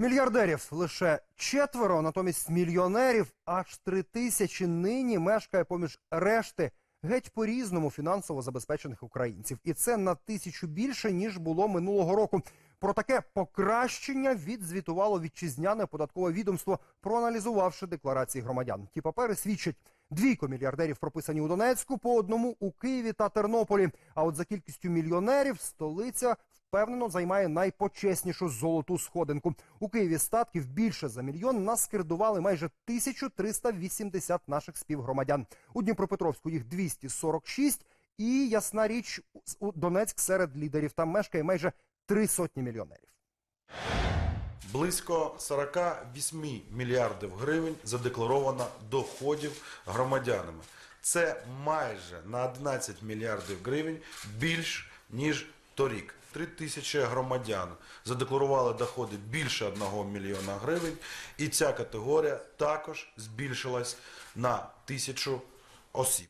Мільярдерів лише четверо, натомість мільйонерів аж три тисячі нині мешкає поміж решти геть по різному фінансово забезпечених українців. І це на тисячу більше ніж було минулого року. Про таке покращення відзвітувало вітчизняне податкове відомство, проаналізувавши декларації громадян. Ті папери свідчать. Двійко мільярдерів прописані у Донецьку, по одному у Києві та Тернополі. А от за кількістю мільйонерів столиця впевнено займає найпочеснішу золоту сходинку. У Києві статків більше за мільйон наскердували майже 1380 наших співгромадян. У Дніпропетровську їх 246. І ясна річ, у Донецьк серед лідерів там мешкає майже три сотні мільйонерів. Близько 48 мільярдів гривень задекларовано доходів громадянами. Це майже на 11 мільярдів гривень більш ніж торік. 3 тисячі громадян задекларували доходи більше 1 мільйона гривень, і ця категорія також збільшилась на тисячу осіб.